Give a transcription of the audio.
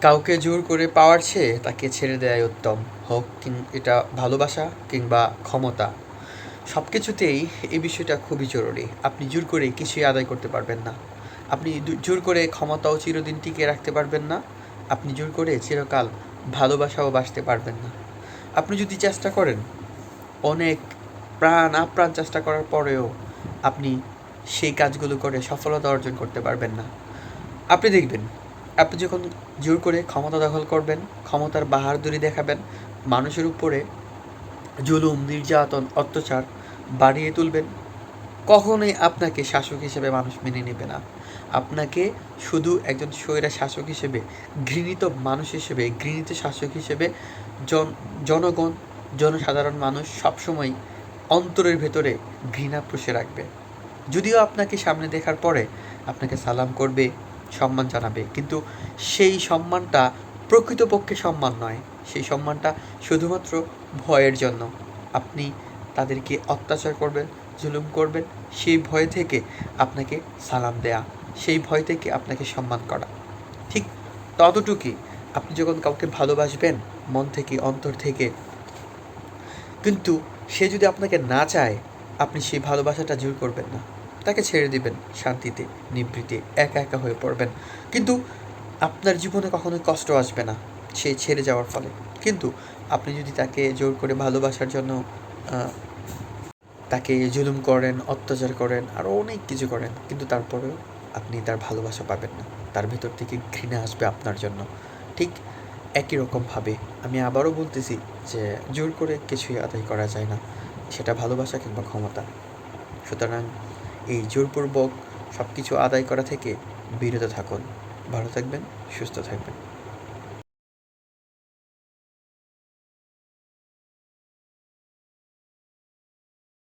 কাউকে জোর করে পাওয়ার চেয়ে তাকে ছেড়ে দেওয়াই উত্তম। হোক কিং এটা ভালোবাসা কিংবা ক্ষমতা সব কিছুতেই এই বিষয়টা খুবই জরুরি। আপনি জোর করে কিছুই আদায় করতে পারবেন না। আপনি জোর করে ক্ষমতাও চিরদিন টিকিয়ে রাখতে পারবেন না। আপনি জোর করে চিরকাল ভালোবাসাও বাসতে পারবেন না। আপনি যদি চেষ্টা করেন, অনেক প্রাণ আপ্রাণ চেষ্টা করার পরেও আপনি সেই কাজগুলো করে সফলতা অর্জন করতে পারবেন না। আপনি দেখবেন আপনি যখন জোর করে ক্ষমতা দখল করবেন, ক্ষমতার বাহাদুরি দেখাবেন, মানুষের উপরে জুলুম, নির্যাতন, অত্যাচার বাড়িয়ে তুলবেন, কখনোই আপনাকে শাসক হিসেবে মানুষ মেনে নেবে না। আপনাকে শুধু একজন স্বৈরা শাসক হিসেবে, ঘৃণিত মানুষ হিসেবে, ঘৃণিত শাসক হিসেবে জন, জনগণ, জনসাধারণ মানুষ সবসময় অন্তরের ভেতরে ঘৃণা পুষে রাখবে। যদিও আপনাকে সামনে দেখার পরে আপনাকে সালাম করবে সম্মান জানাবে। কিন্তু সেই সম্মানটা প্রকৃতপক্ষে সম্মান নয়। সেই সম্মানটা শুধুমাত্র ভয়ের জন্য। আপনি তাদেরকে অত্যাচার করবেন, জুলুম করবেন, সেই ভয় থেকে আপনাকে সালাম দেয়া, সেই ভয় থেকে আপনাকে সম্মান করা। ঠিক ততটুকুই আপনি যখন কাউকে ভালোবাসবেন, মন থেকে, অন্তর থেকে, কিন্তু সে যদি আপনাকে না চায়, আপনি সেই ভালোবাসাটা জোর করবেন না। তাকে ছেড়ে দিবেন, শান্তিতে নিবৃত্তি একা একা হয়ে পড়বেন। কিন্তু আপনার জীবনে কখনোই কষ্ট আসবে না সে ছেড়ে যাওয়ার ফলে। কিন্তু আপনি যদি তাকে জোর করে ভালোবাসার জন্য তাকে জুলুম করেন, অত্যাচার করেন আরও অনেক কিছু করেন, কিন্তু তারপরেও আপনি তার ভালোবাসা পাবেন না। তার ভেতর থেকে ঘৃণা আসবে আপনার জন্য। ঠিক একই রকমভাবে আমি আবারও বলতেছি যে জোর করে কিছুই আদায় করা যায় না। সেটা ভালোবাসা কিংবা ক্ষমতা। সুতরাং এই জোরপূর্বক সব কিছু আদায় করা থেকে বিরত থাকুন। ভালো থাকবেন সুস্থ থাকবেন।